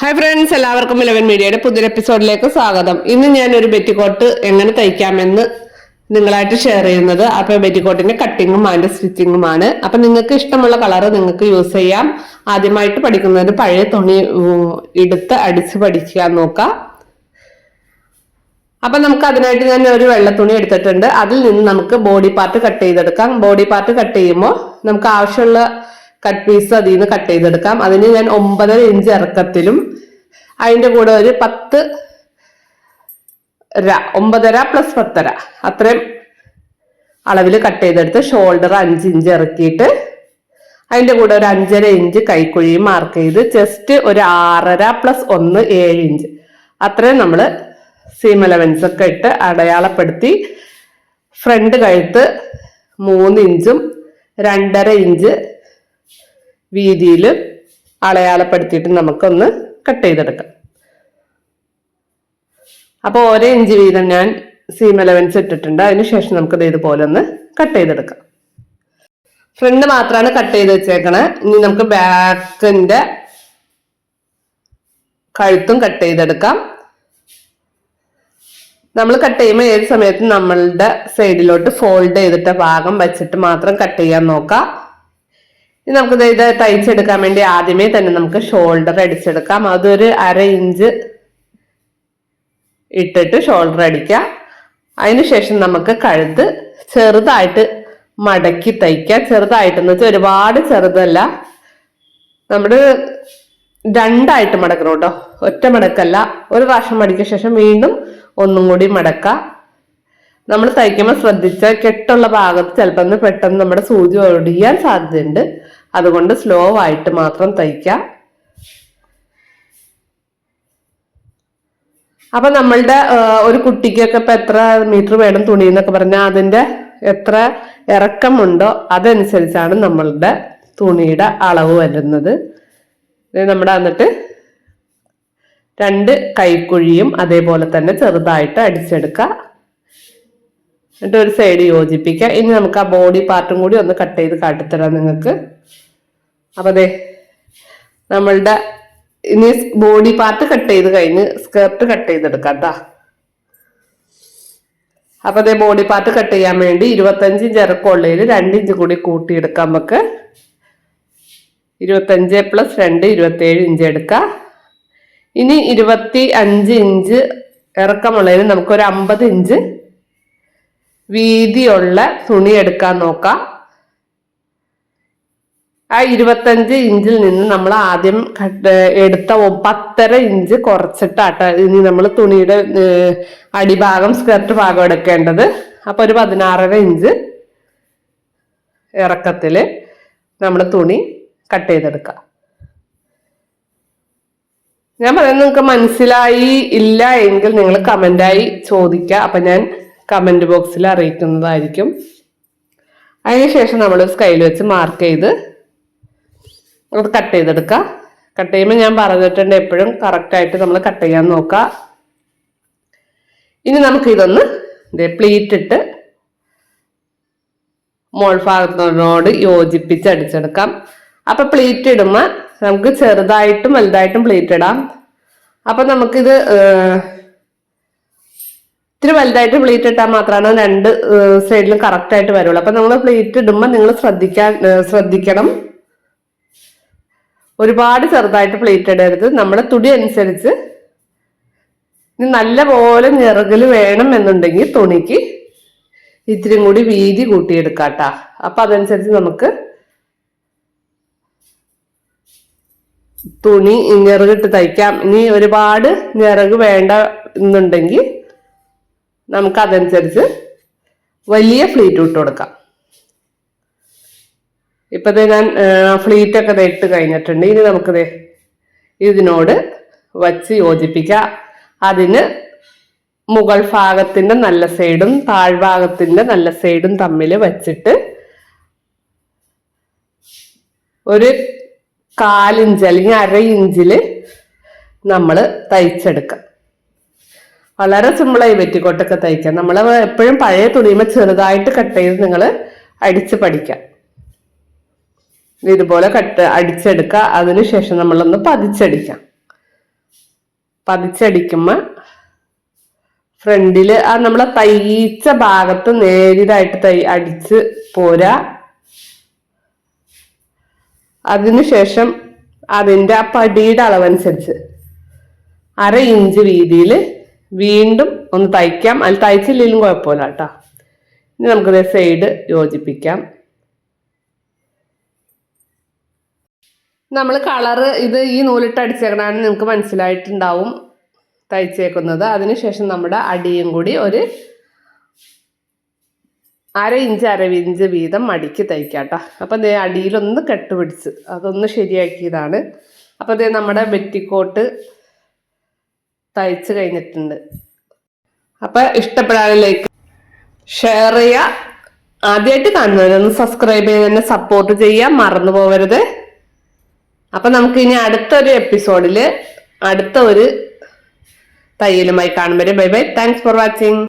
Hi friends എല്ലാവർക്കും Eleven മീഡിയയുടെ പുതിയൊരു എപ്പിസോഡിലേക്ക് സ്വാഗതം. ഇന്ന് ഞാൻ ഒരു ബെറ്റിക്കോട്ട് എങ്ങനെ തയ്ക്കാമെന്ന് നിങ്ങളായിട്ട് ഷെയർ ചെയ്യുന്നത്. അപ്പൊ ബെറ്റിക്കോട്ടിന്റെ കട്ടിങ്ങും അതിന്റെ സ്റ്റിച്ചിങ്ങുമാണ് അപ്പൊ നിങ്ങൾക്ക് ഇഷ്ടമുള്ള കളർ നിങ്ങൾക്ക് യൂസ് ചെയ്യാം. ആദ്യമായിട്ട് പഠിക്കുന്നതിന് പഴയ തുണി എടുത്ത് അടിച്ച് പഠിക്കാൻ നോക്കാം അപ്പൊ നമുക്ക് അതിനായിട്ട് ഞാൻ ഒരു വെള്ള തുണി എടുത്തിട്ടുണ്ട്. അതിൽ നിന്ന് നമുക്ക് ബോഡി പാർട്ട് കട്ട് ചെയ്തെടുക്കാം. ബോഡി പാർട്ട് കട്ട് ചെയ്യുമ്പോൾ നമുക്ക് ആവശ്യമുള്ള കട്ട് പീസ് അതിൽ നിന്ന് കട്ട് ചെയ്തെടുക്കാം. അതിന് ഞാൻ ഒമ്പതര ഇഞ്ച് ഇറക്കത്തിലും അതിന്റെ കൂടെ ഒരു പത്ത് ര ഒമ്പതര പ്ലസ് പത്തര. അത്രയും അളവിൽ കട്ട് ചെയ്തെടുത്ത് ഷോൾഡർ അഞ്ച് ഇഞ്ച് ഇറക്കിയിട്ട് അതിന്റെ കൂടെ ഒരു അഞ്ചര ഇഞ്ച് കൈക്കുഴിയും മാർക്ക് ചെയ്ത് ചെസ്റ്റ് ഒരു ആറര പ്ലസ് ഒന്ന് ഏഴ് ഇഞ്ച്. അത്രയും നമ്മൾ സീം അലവൻസ് ഒക്കെ ഇട്ട് അടയാളപ്പെടുത്തി ഫ്രണ്ട് കഴുത്ത് മൂന്ന് ഇഞ്ചും രണ്ടര ഇഞ്ച് വീതിയിൽ അടയാളപ്പെടുത്തിയിട്ട് നമുക്കൊന്ന് കട്ട് ചെയ്തെടുക്കാം. അപ്പോൾ ഓരോ ഇഞ്ച് വീതം ഞാൻ സീം അലവൻസ് ഇട്ടിട്ടുണ്ട്. അതിനുശേഷം നമുക്കത് ഇതുപോലെ ഒന്ന് കട്ട് ചെയ്തെടുക്കാം. ഫ്രണ്ട് മാത്രമാണ് കട്ട് ചെയ്ത് വെച്ചേക്കണേ. ഇനി നമുക്ക് ബാക്കിന്റെ കഴുത്തും കട്ട് ചെയ്തെടുക്കാം. നമ്മൾ കട്ട് ചെയ്യുമ്പോൾ ഏത് സമയത്തും നമ്മളുടെ സൈഡിലോട്ട് ഫോൾഡ് ചെയ്തിട്ട ഭാഗം വെച്ചിട്ട് മാത്രം കട്ട് ചെയ്യാൻ നോക്കാം. ഇനി നമുക്ക് ഇത് തയ്ച്ചെടുക്കാൻ വേണ്ടി ആദ്യമേ തന്നെ നമുക്ക് ഷോൾഡർ അടിച്ചെടുക്കാം. അതൊരു അര ഇഞ്ച് ഇട്ടിട്ട് ഷോൾഡർ അടിക്കാം. അതിനുശേഷം നമുക്ക് കഴുത്ത് ചെറുതായിട്ട് മടക്കി തയ്ക്കാം. ചെറുതായിട്ടെന്ന് വെച്ചാൽ ഒരുപാട് ചെറുതല്ല. നമ്മൾ രണ്ടായിട്ട് മടക്കണം കേട്ടോ. ഒറ്റ മടക്കല്ല. ഒരു പ്രാവശ്യം മടക്കിയ ശേഷം വീണ്ടും ഒന്നും കൂടി മടക്കാം. നമ്മൾ തയ്ക്കുമ്പോൾ ശ്രദ്ധിച്ച കെട്ടുള്ള ഭാഗത്ത് ചിലപ്പോൾ പെട്ടെന്ന് നമ്മുടെ സൂചി ഒടിയാൻ സാധ്യതയുണ്ട്. അതുകൊണ്ട് സ്ലോ ആയിട്ട് മാത്രം തയ്ക്കാം. അപ്പൊ നമ്മളുടെ ഒരു കുട്ടിക്കൊക്കെ ഇപ്പൊ എത്ര മീറ്റർ വേണം തുണി എന്നൊക്കെ പറഞ്ഞാൽ അതിന്റെ എത്ര ഇറക്കമുണ്ടോ അതനുസരിച്ചാണ് നമ്മളുടെ തുണിയുടെ അളവ് വരുന്നത്. നമ്മുടെ എന്നിട്ട് രണ്ട് കൈക്കുഴിയും അതേപോലെ തന്നെ ചെറുതായിട്ട് അടിച്ചെടുക്കുക എന്നിട്ട് ഒരു സൈഡ് യോജിപ്പിക്കുക ഇനി നമുക്ക് ആ ബോഡി പാർട്ടും കൂടി ഒന്ന് കട്ട് ചെയ്ത് കാട്ടിത്തരാം നിങ്ങൾക്ക്. അപ്പൊ അതെ നമ്മളുടെ ഇനി ബോഡി പാർട്ട് കട്ട് ചെയ്ത് കഴിഞ്ഞ് സ്കേർട്ട് കട്ട് ചെയ്തെടുക്കാം കേട്ടാ അപ്പൊ അതേ ബോഡി പാർട്ട് കട്ട് ചെയ്യാൻ വേണ്ടി ഇരുപത്തഞ്ച് ഇഞ്ച് ഇറക്കമുള്ളതിൽ രണ്ട് ഇഞ്ച് കൂടി കൂട്ടിയെടുക്കാം നമുക്ക് ഇരുപത്തഞ്ച് പ്ലസ് രണ്ട് ഇരുപത്തേഴ് ഇഞ്ച് എടുക്കാം. ഇനി ഇരുപത്തി അഞ്ച് ഇഞ്ച് ഇറക്കമുള്ളതിന് നമുക്കൊരു അമ്പത് ഇഞ്ച് വീതിയുള്ള തുണി എടുക്കാൻ നോക്കാം. ആ ഇരുപത്തഞ്ച് ഇഞ്ചിൽ നിന്ന് നമ്മൾ ആദ്യം എടുത്ത പത്തര ഇഞ്ച് കുറച്ചിട്ടാട്ട ഇനി നമ്മൾ തുണിയുടെ അടിഭാഗം സ്കർട്ട് ഭാഗം എടുക്കേണ്ടത്. അപ്പൊ ഒരു പതിനാറര ഇഞ്ച് ഇറക്കത്തിൽ നമ്മൾ തുണി കട്ട് ചെയ്തെടുക്കുക. ഞാൻ പറയുന്നത് നിങ്ങൾക്ക് മനസ്സിലായി ഇല്ല എങ്കിൽ നിങ്ങൾ കമന്റായി ചോദിക്കുക. അപ്പം ഞാൻ കമന്റ് ബോക്സിൽ അറിയിക്കുന്നതായിരിക്കും. അതിനുശേഷം നമ്മൾ സ്കൈൽ വെച്ച് മാർക്ക് ചെയ്ത് അത് കട്ട് ചെയ്തെടുക്കുക കട്ട് ചെയ്യുമ്പോൾ ഞാൻ പറഞ്ഞിട്ടുണ്ട് എപ്പോഴും കറക്റ്റായിട്ട് നമ്മൾ കട്ട് ചെയ്യാൻ നോക്കുക. ഇനി നമുക്ക് ഇതൊന്ന് പ്ലീറ്റ് ഇട്ട് മോൾ ഭാഗത്തിനോട് യോജിപ്പിച്ച് അടിച്ചെടുക്കാം. അപ്പൊ പ്ലീറ്റ് ഇടുമ്പോൾ നമുക്ക് ചെറുതായിട്ടും വലുതായിട്ടും പ്ലീറ്റ് ഇടാം. അപ്പൊ നമുക്കിത് ഇത്തിരി വലുതായിട്ട് പ്ലീറ്റ് ഇട്ടാൽ മാത്രമാണ് രണ്ട് സൈഡിലും കറക്റ്റ് ആയിട്ട് വരുള്ളൂ. അപ്പൊ നമ്മൾ പ്ലീറ്റ് ഇടുമ്പോൾ നിങ്ങൾ ശ്രദ്ധിക്കാൻ ശ്രദ്ധിക്കണം. ഒരുപാട് ചെറുതായിട്ട് പ്ലേറ്റ് ഇടരുത്. നമ്മുടെ തുടി അനുസരിച്ച് നല്ല പോലെ ഞെറുകൽ വേണം എന്നുണ്ടെങ്കിൽ തുണിക്ക് ഇത്തിരി കൂടി വീതി കൂട്ടിയെടുക്കാട്ടാ. അപ്പൊ അതനുസരിച്ച് നമുക്ക് തുണി ഞെറുകിട്ട് തയ്ക്കാം. ഇനി ഒരുപാട് ഞെറുക് വേണ്ട എന്നുണ്ടെങ്കിൽ നമുക്ക് അതനുസരിച്ച് വലിയ ഫ്ലീറ്റ് ഇട്ട് കൊടുക്കാം. ഇപ്പൊ ദേ ഞാൻ ഫ്ലീറ്റ് ഒക്കെ ഇട്ട് കഴിഞ്ഞിട്ടുണ്ട്. ഇനി നമുക്ക് ദേ ഇതിനോട് വച്ച് യോജിപ്പിക്കാം. അതിന് മുകൾ ഭാഗത്തിന്റെ നല്ല സൈഡും താഴ്ഭാഗത്തിന്റെ നല്ല സൈഡും തമ്മിൽ വച്ചിട്ട് ഒരു കാലിഞ്ച് അല്ലെങ്കിൽ അര ഇഞ്ചിൽ നമ്മൾ തയ്ച്ചെടുക്കാം. വളരെ സിമ്പിളായി വെറ്റിക്കോട്ടൊക്കെ തയ്ക്കാം. നമ്മൾ എപ്പോഴും പഴയ തുണിയുമ്പോൾ ചെറുതായിട്ട് കട്ട് ചെയ്ത് നിങ്ങൾ അടിച്ച് പഠിക്കാം. ഇതുപോലെ കട്ട് അടിച്ചെടുക്കുക. അതിനുശേഷം നമ്മളൊന്ന് പതിച്ചടിക്കാം. പതിച്ചടിക്കുമ്പോ ഫ്രണ്ടിൽ ആ നമ്മളെ തയ്ച്ച ഭാഗത്ത് നേരിതായിട്ട് തൈ അടിച്ച് പോരാ. അതിനുശേഷം അതിന്റെ ആ പടിയുടെ അളവനുസരിച്ച് അര ഇഞ്ച് വീതിയിൽ വീണ്ടും ഒന്ന് തയ്ക്കാം. അതിൽ തയ്ച്ചില്ലെങ്കിലും കുഴപ്പമില്ല കേട്ടോ. ഇനി നമുക്കിത് സൈഡ് യോജിപ്പിക്കാം. നമ്മൾ കളറ് ഇത് ഈ നൂലിട്ട് അടിച്ചേക്കണാണ് നിങ്ങൾക്ക് മനസ്സിലായിട്ടുണ്ടാവും തയ്ച്ചേക്കുന്നത്. അതിനുശേഷം നമ്മുടെ അടിയും കൂടി ഒരു അര ഇഞ്ച് അര ഇഞ്ച് വീതം മടിക്ക് തയ്ക്കാട്ടോ. അപ്പം ദേ അടിയിലൊന്ന് കെട്ടുപിടിച്ച് അതൊന്ന് ശരിയാക്കിയതാണ്. അപ്പം ദേ നമ്മുടെ വെറ്റിക്കോട്ട് തയ്ച്ച് കഴിഞ്ഞിട്ടുണ്ട്. അപ്പം ഇഷ്ടപ്പെടാനിലേക്ക് ഷെയർ ചെയ്യുക. ആദ്യമായിട്ട് കാണുന്നവരൊന്ന് സബ്സ്ക്രൈബ് ചെയ്ത് തന്നെ സപ്പോർട്ട് ചെയ്യുക. മറന്നു പോകരുത് അപ്പം നമുക്ക് ഇനി അടുത്തൊരു എപ്പിസോഡിൽ അടുത്ത ഒരു തയ്യലുമായി കാണും. വരെ bye bye. Thanks for watching